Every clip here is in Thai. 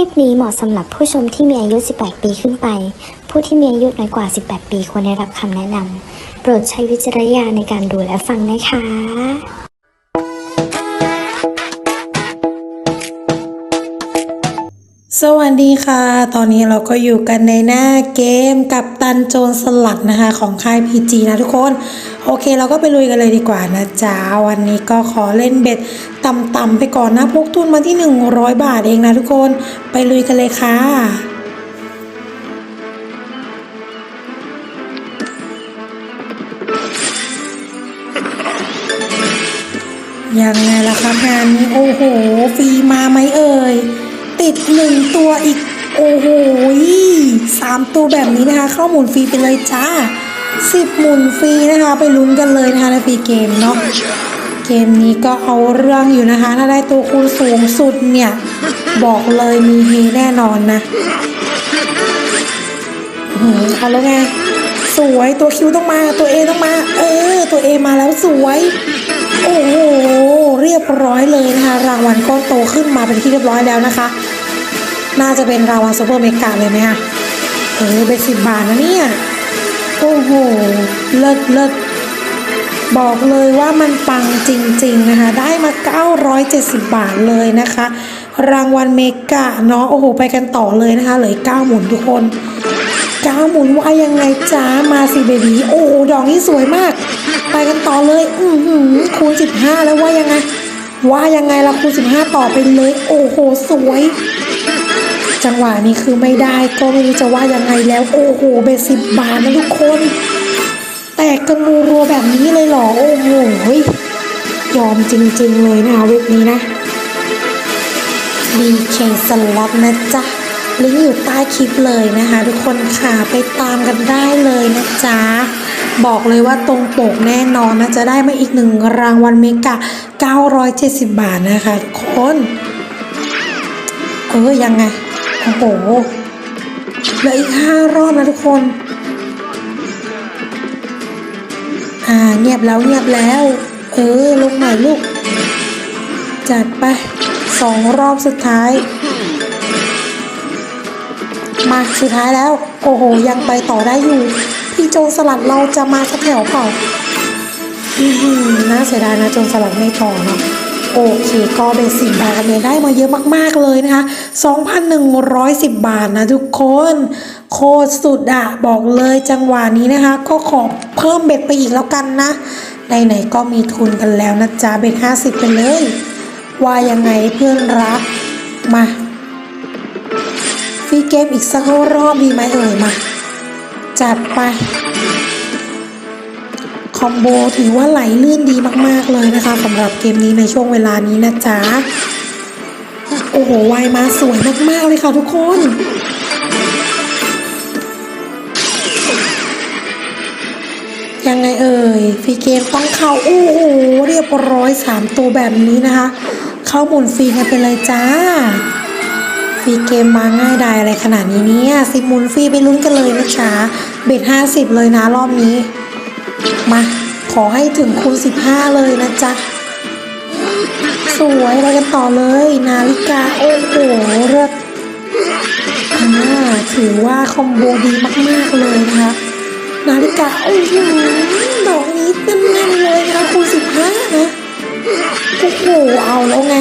ลิปนี้เหมาะสำหรับผู้ชมที่มีอายุ 18 ปีขึ้นไป ผู้ที่มีอายุน้อยกว่า 18 ปีควรได้รับคำแนะนำ โปรดใช้วิจารณญาณในการดูและฟังนะคะ สวัสดีค่ะ ตอนนี้เราก็อยู่กันในหน้าเกมกับตันโจรสลัดนะคะของค่าย PG นะทุกคน โอเคเราก็ไปลุยกันเลยดีกว่านะจ๊ะ วันนี้ก็ขอเล่นเบ็ดต่ำๆไปก่อนนะ พกทุนมาที่ 100 บาทเองนะทุกคน ไปลุยกันเลยค่ะยังไงล่ะครับงานนี้โอ้โห ฟรีมาไหมเอ่ย ติดหนึ่งตัวอีก โอ้โหสามตัวแบบนี้นะคะ เข้าหมุนฟรีไปเลยจ้าสิบหมุนฟรีนะคะ ไปลุ้นกันเลยนะคะในฟรีเกมเนาะเกมนี้ก็เอาเรื่องอยู่นะคะ ถ้าได้ตัวคูณสูงสุดเนี่ย บอกเลยมีเฮแน่นอนนะฮือหือเอาแล้วไงสวยตัวคิวต้องมาตัวเอต้องมา เออ ตัวเอมาแล้วสวย โอ้โหเรียบร้อยเลยนะคะ รางวัลก้อนโตขึ้นมาเป็นที่เรียบร้อยแล้วนะคะ น่าจะเป็นรางวัลซูเปอร์เมกาเลยไหมคะเออเป็นสิบบาทนะเนี่ยโอ้โห เลิศเลิศบอกเลยว่ามันปังจริง ๆ นะคะ ได้มา 970 บาทเลยนะคะ รางวัลเมกาเนาะโอ้โห ไปกันต่อเลยนะคะ เหลือ9หมุนทุกคนก้าหมุนว่ายังไงจ้ามาสิเบบีโอ้โห ดอกนี้สวยมาก ไปกันต่อเลย อือหือคูณ 15 แล้วว่ายังไง ว่ายังไงละคูณ 15 ต่อไปเลย โอ้โห สวย จังหวะนี้คือไม่ได้ก็ไม่รู้จะว่ายังไงแล้วโอ้โหเบสิบบาทนะทุกคน แตกกันรัวๆแบบนี้เลยเหรอ โอ้โหยอมจริงๆเลยนะคะเว็บนี้นะ BK สล็อตนะจ๊ะลิงก์อยู่ใต้คลิปเลยนะคะ ทุกคนค่ะไปตามกันได้เลยนะจ๊ะ บอกเลยว่าตรงปกแน่นอนนะจะได้มาอีกหนึ่งรางวัลเมกะ 970 บาทนะคะทุกคน เออยังไง โอ้โหเหลืออีกห้ารอบนะทุกคน อ่าเงียบแล้วเงียบแล้ว เออลงหน่อยลูก จัดไปสองรอบสุดท้าย มาสุดท้ายแล้ว โอ้โห ยังไปต่อได้อยู่ พี่โจรสลัดเราจะมาสักแถวเปล่าน่าเสียดายนะโจรสลัดไม่ต่อเนาะ โอเคก็เบสิบบาทเนี่ยได้มาเยอะมากๆเลยนะคะ 2,110 บาทนะทุกคนโคตรสุดอะบอกเลยจังหวะนี้นะคะ ก็ขอเพิ่มเบ็ดไปอีกแล้วกันนะไหนๆก็มีทุนกันแล้วนะจ๊ะเบ็ด50 ไปเลย ว่ายังไงเพื่อนรัก มาฟรีเกมอีกสักรอบดีไหมเอ่ยมา จัดไป คอมโบถือว่าไหลลื่นดีมากๆเลยนะคะสำหรับเกมนี้ในช่วงเวลานี้นะจ๊ะ โอ้โหวายมาสวยมากๆเลยค่ะทุกคนยังไงเอ่ยฟรีเกมต้องเข้าโอ้โหเรียบร้อยสามตัวแบบนี้นะคะ เข้าหมุนฟรีกันไปเลยจ้าฟรีเกมมาง่ายดายอะไรขนาดนี้เนี่ยสิหมุนฟรีไปลุ้นกันเลยนะจ๊ะเบ็ดห้าสิบเลยนะรอบนี้ มาขอให้ถึงคูณสิบห้าเลยนะจ๊ะ สวยไปกันต่อเลย นาฬิกา โอ้โหเลิศอ่าถือว่าคอมโบดีมาก ๆ เลยนะคะ นาฬิกา โอ้โหดอกนี้แน่นๆเลยนะคะคูณสิบห้านะ โอ้โห เอาแล้วไง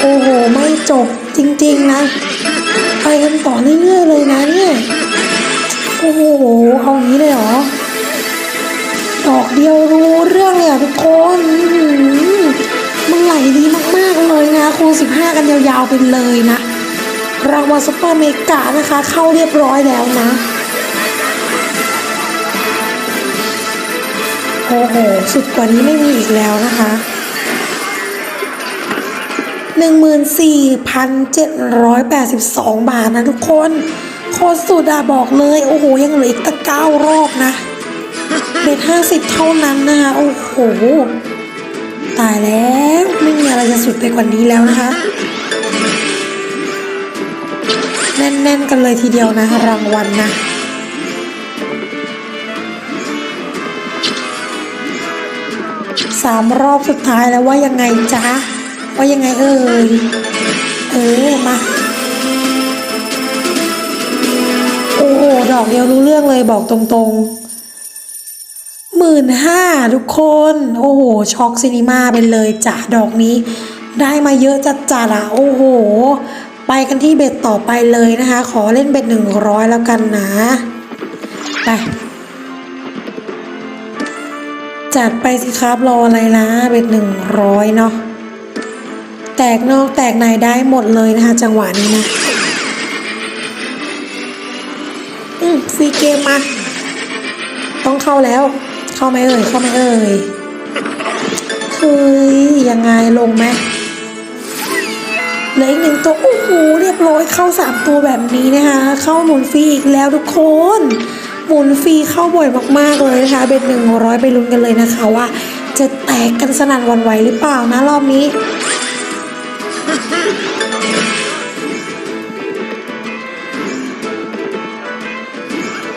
โอ้โห ไม่จบจริง ๆ นะ ไปกันต่อเรื่อย ๆ เลยนะเนี่ย โอ้โห เอางี้เลยเหรอ ดอกเดียวรู้เรื่องเลยอะทุกคนมันไหลดีมากๆเลยนะคูณ15 กันยาวๆไปเลยนะ รางวัลซุปเปอร์เมกานะคะ เข้าเรียบร้อยแล้วนะโอ้โห สุดกว่านี้ไม่มีอีกแล้วนะคะ14,782 บาทนะทุกคน โคตรสุดอะบอกเลย โอ้โห ยังเหลืออีกตั้งเก้ารอบนะ เบตดห้าสิบเท่านั้นนะคะโอ้โห ตายแล้วไม่มีอะไรจะสุดไปกว่านี้แล้วนะคะ แน่นๆกันเลยทีเดียวนะรางวัลนะสามรอบสุดท้ายแล้วว่ายังไงจ๊ะว่ายังไงเอ่ยเออมาโอ้โหดอกเดียวรู้เรื่องเลยบอกตรงๆ หมื่นห้าทุกคน โอ้โห ช็อกซินิมาไปเลยจ้ะดอกนี้ ได้มาเยอะจัดจัดๆอะโอ้โห ไปกันที่เบ็ดต่อไปเลยนะคะ ขอเล่นเบ็ดหนึ่งร้อยแล้วกันนะ ไป จัดไปสิครับรออะไรนะเบ็ดหนึ่งร้อยเนาะแตกนอกแตกในได้หมดเลยนะคะ จังหวะนี้นะอืมฟรีเกมมาต้องเข้าแล้ว เข้าไหมเอ่ย เข้าไหมเอ่ย เฮ้ย ยังไงลงไหมเหลืออีกหนึ่งตัว โอ้โห เรียบร้อยเข้าสามตัวแบบนี้นะคะ เข้าหมุนฟรีอีกแล้วทุกคน หมุนฟรีเข้าบ่อยมากๆเลยนะคะเบ็ดหนึ่งร้อยไปลุ้นกันเลยนะคะว่า จะแตกกันสนั่นวันไหวหรือเปล่านะรอบนี้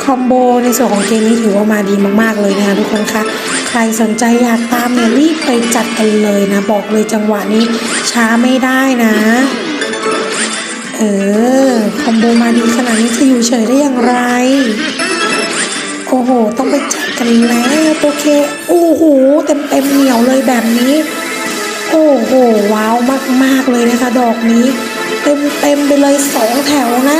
คอมโบในส่วนของเกมนี้ถือว่ามาดีมากๆเลยนะคะทุกคนคะใครสนใจอยากตามเนี่ยรีบไปจัดกันเลยนะ บอกเลยจังหวะนี้ช้าไม่ได้นะเออคอมโบมาดีขนาดนี้จะอยู่เฉยได้อย่างไรโอ้โห ต้องไปจัดกันแล้วโอเคโอ้โหเต็มเต็มเหนียวเลยแบบนี้ โอ้โหว้าวมากๆเลยนะคะ ดอกนี้ เต็มเต็มไปเลยสองแถวนะ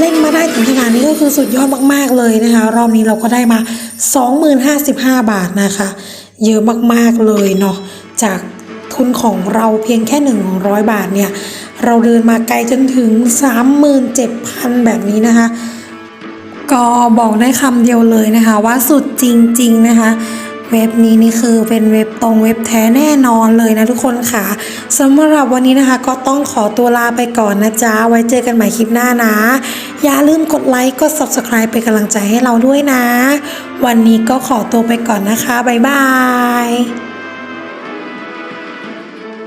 เล่นมาได้ถึงขนาดนี้ก็คือสุดยอดมากๆเลยนะคะ รอบนี้เราก็ได้มา20,055 บาทนะคะ เยอะมากๆเลยเนาะจากทุนของเราเพียงแค่ 100 บาทเนี่ย เราเดินมาไกลจนถึง 37,000 แบบนี้นะคะ ก็บอกได้คำเดียวเลยนะคะ ว่าสุดจริง ๆ นะคะ เว็บนี้นี่คือเป็นเว็บตรงเว็บแท้แน่นอนเลยนะทุกคนค่ะสำหรับวันนี้นะคะ ก็ต้องขอตัวลาไปก่อนนะจ๊ะ ไว้เจอกันใหม่คลิปหน้านะ อย่าลืมกดไลค์กด subscribe เป็นกำลังใจให้เราด้วยนะ วันนี้ก็ขอตัวไปก่อนนะคะ บ๊ายบาย